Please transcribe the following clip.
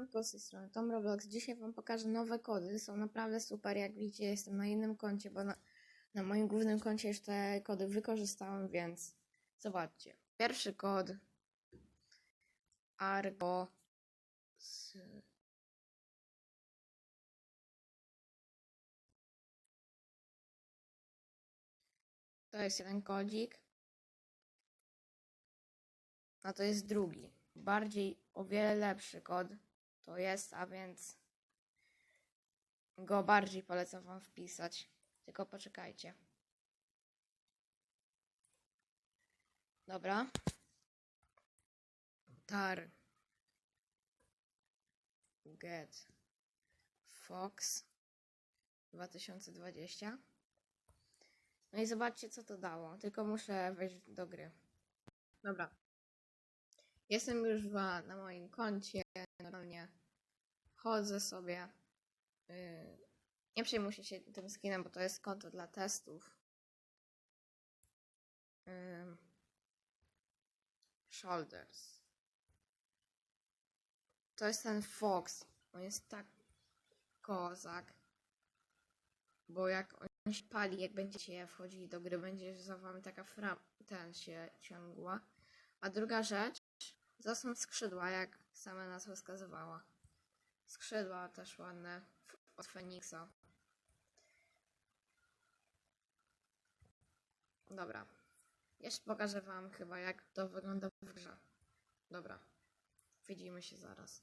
Siemanko, z tej strony Tom Roblox. Dzisiaj wam pokażę nowe kody. Są naprawdę super. Jak widzicie, jestem na innym koncie, bo na, na moim głównym koncie już te kody wykorzystałem, więc zobaczcie. Pierwszy kod Argo z... To jest jeden kodzik. A to jest drugi. Bardziej, o wiele lepszy kod to jest, a więc go bardziej polecam wam wpisać. Tylko poczekajcie. Dobra. Tar. Get. Fox 2020. No i zobaczcie, co to dało. Tylko muszę wejść do gry. Dobra. Jestem już wa- na moim koncie. Normalnie chodzę sobie. Yy, nie przejmuję się tym skinem, bo to jest konto dla testów. Yy, shoulders. To jest ten Fox. On jest tak kozak. Bo jak on się pali, jak będziecie wchodzili do gry, będzie za wami taka fram, ten się ciągła. A druga rzecz, zasą skrzydła, jak sama nazwa wskazywała. Skrzydła też ładne od Feniksa. Dobra. Jeszcze pokażę wam chyba, jak to wygląda w grze. Dobra. Widzimy się zaraz.